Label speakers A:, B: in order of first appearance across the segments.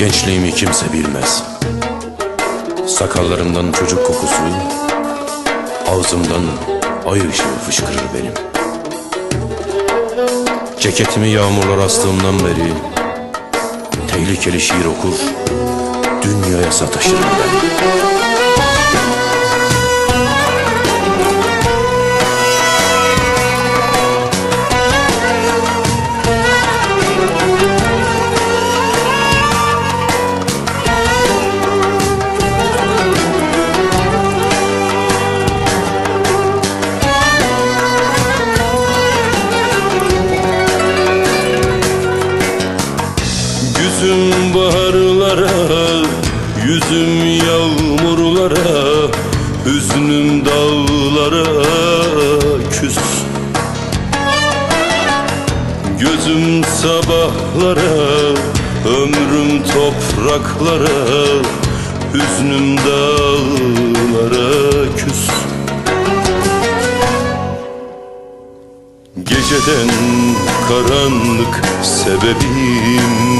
A: Gençliğimi kimse bilmez. Sakallarımdan çocuk kokusu, ağzımdan ay ışığı fışkırır benim. Ceketimi yağmurlar astığımdan beri tehlikeli şiir okur, dünyaya sataşırım ben.
B: Yüzüm baharlara, yüzüm yağmurlara Hüznüm dağlara küs. Gözüm sabahlara, ömrüm topraklara Hüznüm dağlara küs. Geceden karanlık sebebim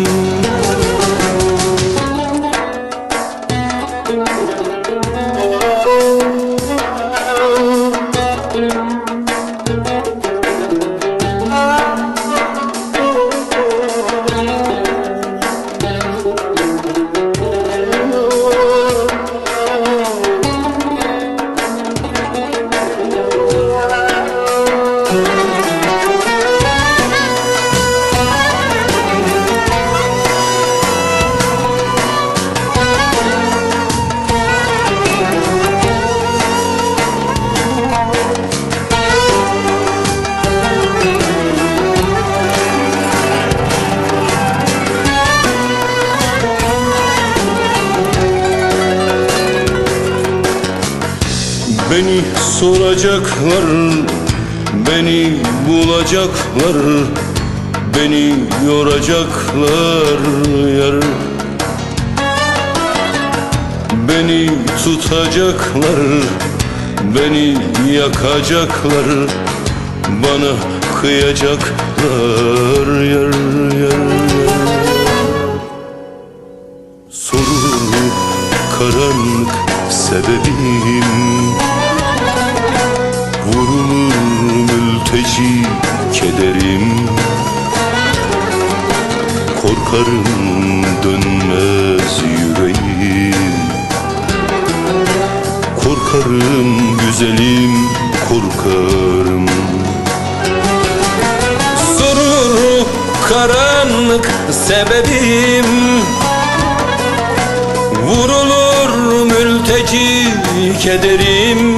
B: Beni soracaklar, beni bulacaklar, beni yoracaklar yar. Beni tutacaklar, beni yakacaklar, bana kıyacaklar yar yar. Sorun karanlık sebebim mülteci kederim. Korkarım dönmez yüreğim. Korkarım güzelim korkarım. Sorur karanlık sebebim. Vurulur mülteci kederim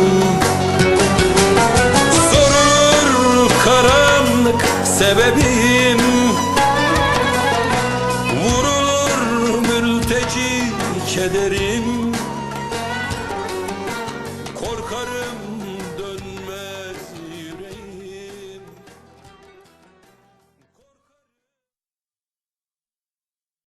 B: sebebim Vurulur mülteci kederim. Korkarım